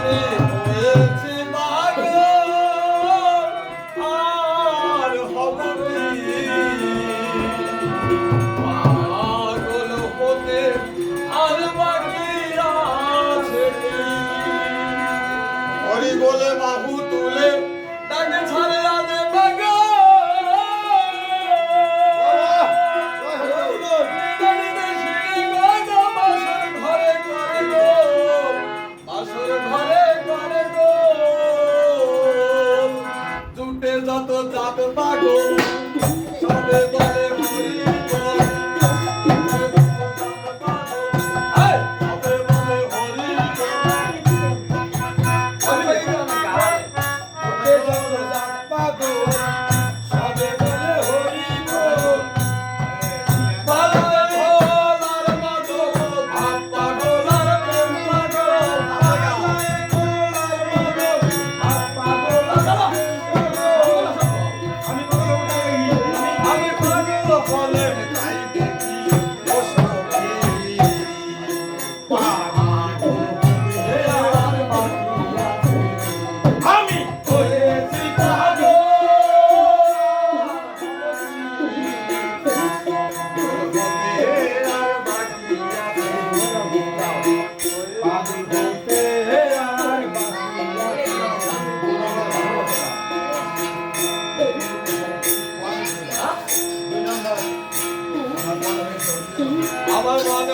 Amen. up and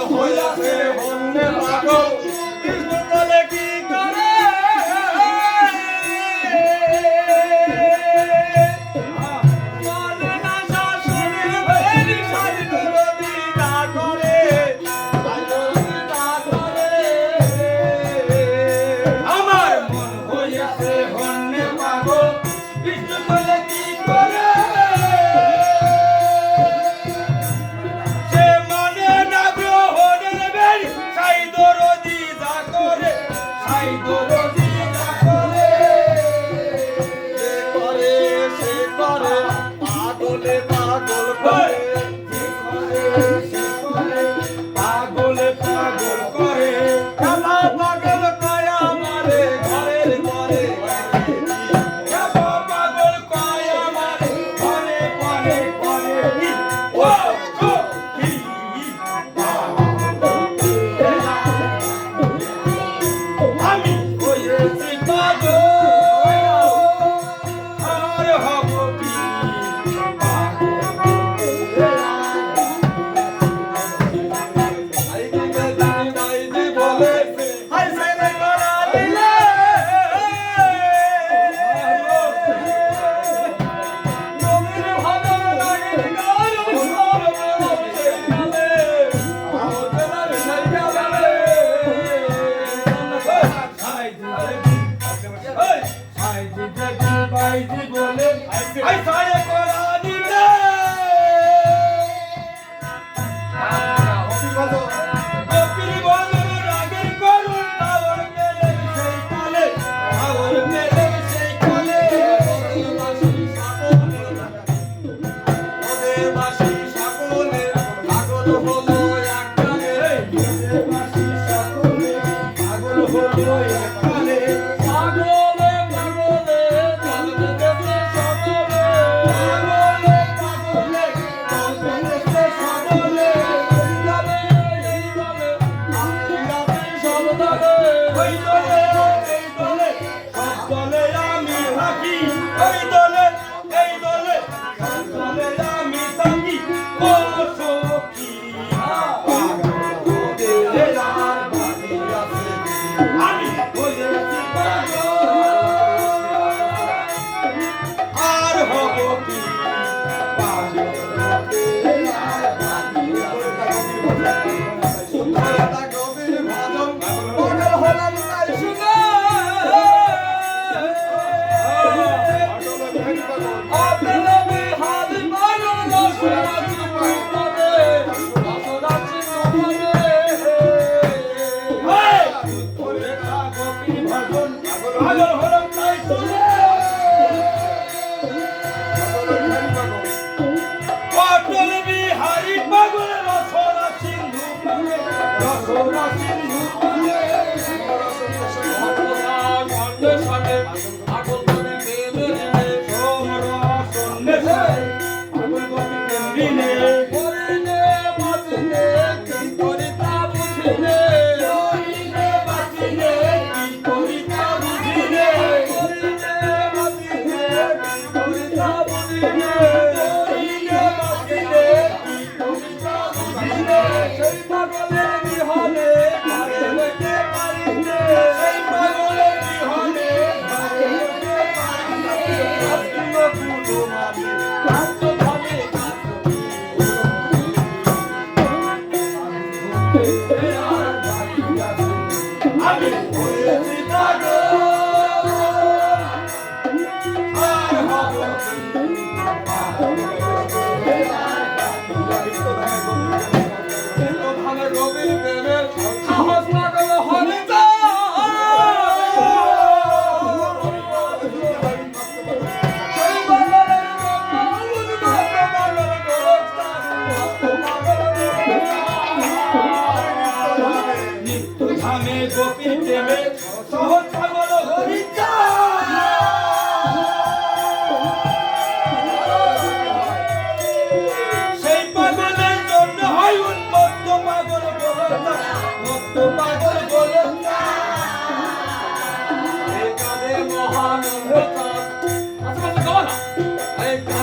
হয়েছে অন্য পাগল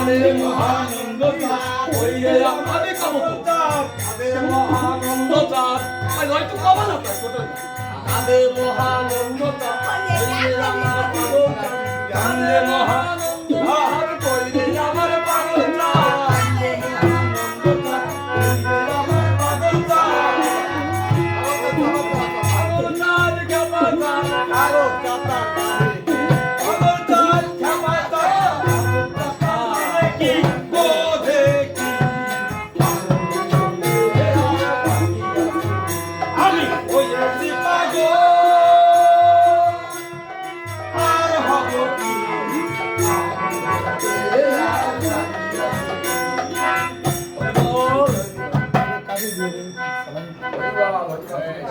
কালে মহানন্দ ওই রে আমি কাবো চাঁদ কালে মহানন্দ আই হয়তো কাবো না তো ছোট কালে মহানন্দ ওই রে আমার কালে মহানন্দ চাঁদ ওই রে আমার পাগল চাঁদ কালে